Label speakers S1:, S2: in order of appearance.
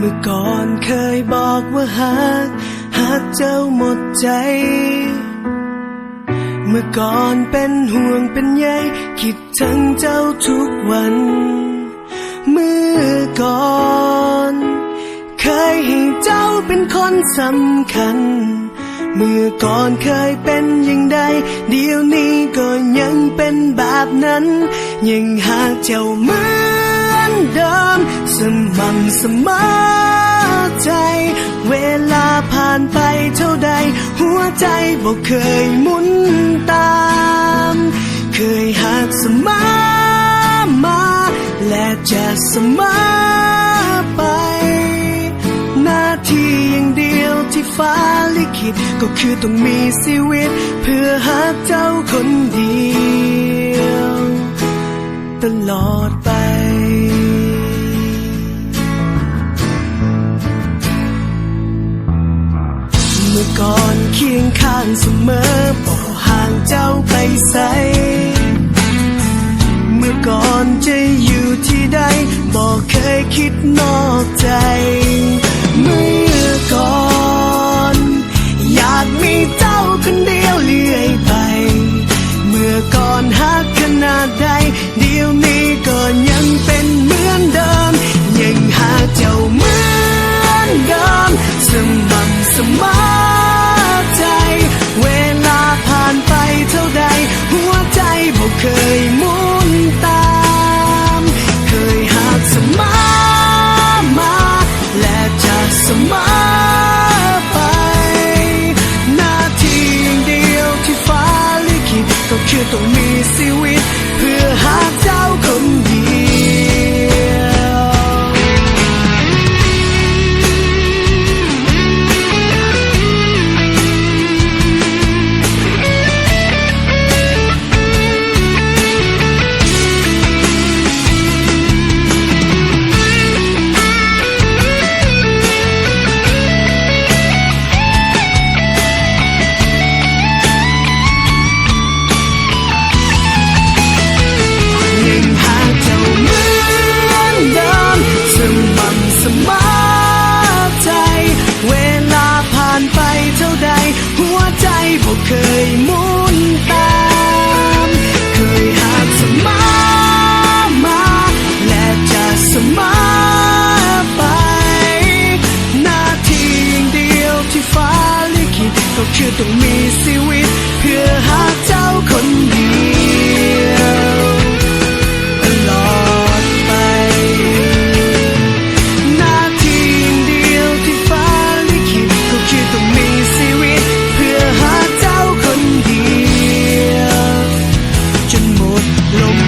S1: เมื่อก่อนเคยบอกว่าหักหักเจ้าหมดใจ เมื่อก่อนเป็นห่วงเป็นใยคิดถึงเจ้าทุกวัน เมื่อก่อน เคยให้เจ้าเป็นคนสำคัญ เมื่อก่อนเคยเป็นอย่างใดเดี๋ยวนี้ก็ยังเป็นแบบนั้น ยังหากเจ้าเหมือน เดิม สม่ำเสมอใจ เวลาผ่านไปเท่าใด หัวใจบอกเคยหมุนตาม เคยหักเสมอมา และจะเสมอไป หน้าที่อย่างเดียวที่ฟ้าลิขิตก็คือต้องมีชีวิต เพื่อหาเจ้า มื่อก่อนเคียงข้างเสมอบอห่างเจ้าไปใส เมื่อก่อนจะอยู่ที่ใดบอกเคยคิดนอกใจ เมื่อก่อน อยากมีเจ้าคนเดียวเรื่อยไป เมื่อก่อนหักขนาดใดเดี๋ยวนี้ก็ยังเป็น ต้องมีชีวิต เพื่อหาเจ้าคน เคยมุนตามเคยหากสมามาและจะสมาไป หน้าที่เดียวที่ฟ้าลิขิตก็คือต้องมีสิว Look